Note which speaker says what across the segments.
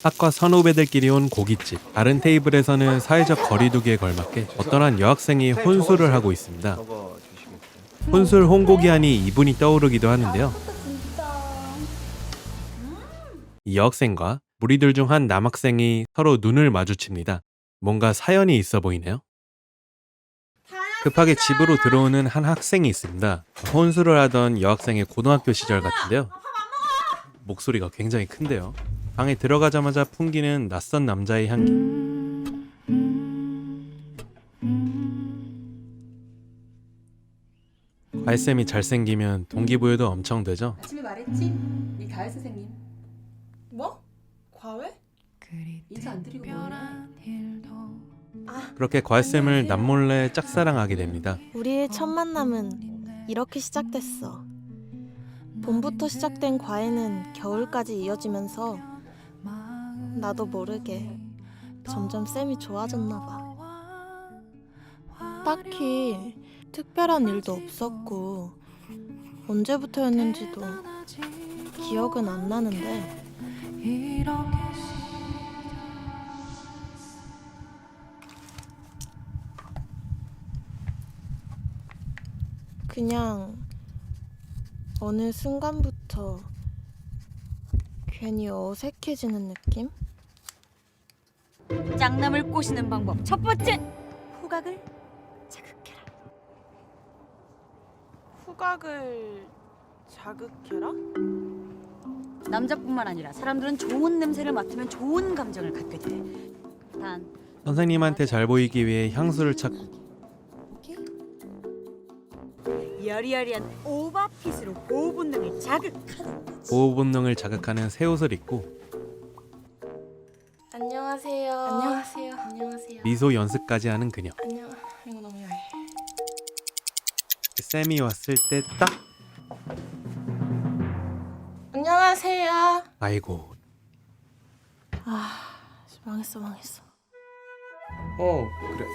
Speaker 1: 학과 선후배들끼리 온 고깃집. 다른 테이블에서는 사회적 거리두기에 걸맞게 어떤 한 여학생이 혼술을 하고 있습니다. 혼술 홍고기 하니 이분이 떠오르기도 하는데요. 이 여학생과 무리들 중 한 남학생이 서로 눈을 마주칩니다. 뭔가 사연이 있어 보이네요. 급하게 집으로 들어오는 한 학생이 있습니다. 혼술을 하던 여학생의 고등학교 시절 같은데요. 목소리가 굉장히 큰데요. 방에 들어가자마자 풍기는 낯선 남자의 향기. 과일쌤이 잘생기면 동기부여도 엄청 되죠.
Speaker 2: 아침에 말했지? 이 가을 선생님. 뭐? 과외? 인사 안 드리고 뭐해? 아,
Speaker 1: 그렇게 과일쌤을 남몰래 짝사랑하게 됩니다.
Speaker 3: 우리의 첫 만남은 이렇게 시작됐어. 봄부터 시작된 과외는 겨울까지 이어지면서 나도 모르게 점점 쌤이 좋아졌나 봐. 딱히 특별한 일도 없었고 언제부터였는지도 기억은 안 나는데 그냥 어느 순간부터 괜히 어색해지는 느낌?
Speaker 4: 짱남을 꼬시는 방법. 첫 번째 후각을 자극해라.
Speaker 5: 후각을 자극해라?
Speaker 4: 남자뿐만 아니라 사람들은 좋은 냄새를 맡으면 좋은 감정을 갖게 돼단
Speaker 1: 선생님한테 잘 보이기 위해 향수를 찾고
Speaker 4: 여리여리한 오버핏으로 보호 본능을 거지.
Speaker 1: 보호 본능을 자극하는 새 옷을 입고
Speaker 3: 안녕하세요.
Speaker 5: 안녕하세요.
Speaker 3: 안녕하세요.
Speaker 1: 미소 연습까지 하는 그녀.
Speaker 5: 안녕. 이거 너무 야해.
Speaker 1: 쌤이 왔을 때 딱
Speaker 3: 안녕하세요.
Speaker 1: 아이고
Speaker 3: 아, 망했어, 망했어.
Speaker 1: 어 그래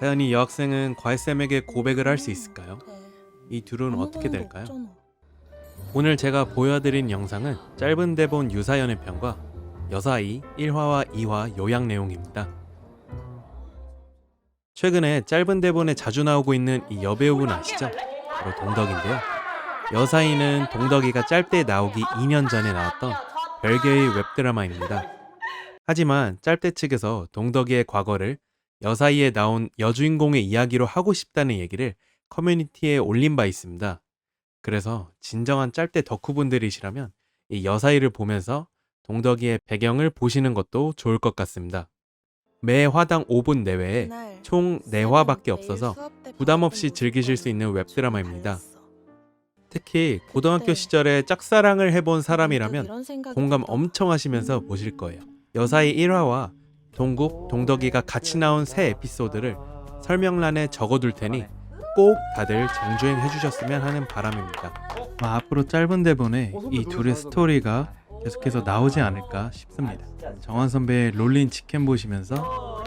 Speaker 1: 과연 이 여학생은 과일쌤에게 고백을 할 수 있을까요? 이 둘은 어떻게 될까요? 오늘 제가 보여드린 영상은 짧은 대본 유사연의 편과 여사이 1화와 2화 요약 내용입니다. 최근에 짧은 대본에 자주 나오고 있는 이 여배우분 아시죠? 바로 동덕인데요. 여사이는 동덕이가 짧게 나오기 2년 전에 나왔던 별개의 웹드라마입니다. 하지만 짤대 측에서 동덕이의 과거를 여사이에 나온 여주인공의 이야기로 하고 싶다는 얘기를 커뮤니티에 올린 바 있습니다. 그래서 진정한 짤대 덕후분들이시라면 이 여사이를 보면서 동덕이의 배경을 보시는 것도 좋을 것 같습니다. 매 화당 5분 내외에 총 4화밖에 없어서 부담 없이 즐기실 수 있는 웹드라마입니다. 특히 고등학교
Speaker 3: 네.
Speaker 1: 시절에 짝사랑을 해본 사람이라면 공감 엄청 하시면서 보실 거예요. 여사의 1화와 동국, 동덕이가 같이 나온 새 에피소드를 설명란에 적어둘 테니 꼭 다들 정주행 해주셨으면 하는 바람입니다. 아, 앞으로 짧은 대본에 이 둘의 스토리가 계속해서 나오지 않을까 싶습니다. 정한 선배의 롤린 치킨 보시면서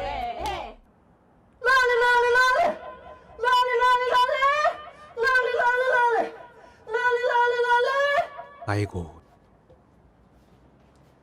Speaker 1: 아이고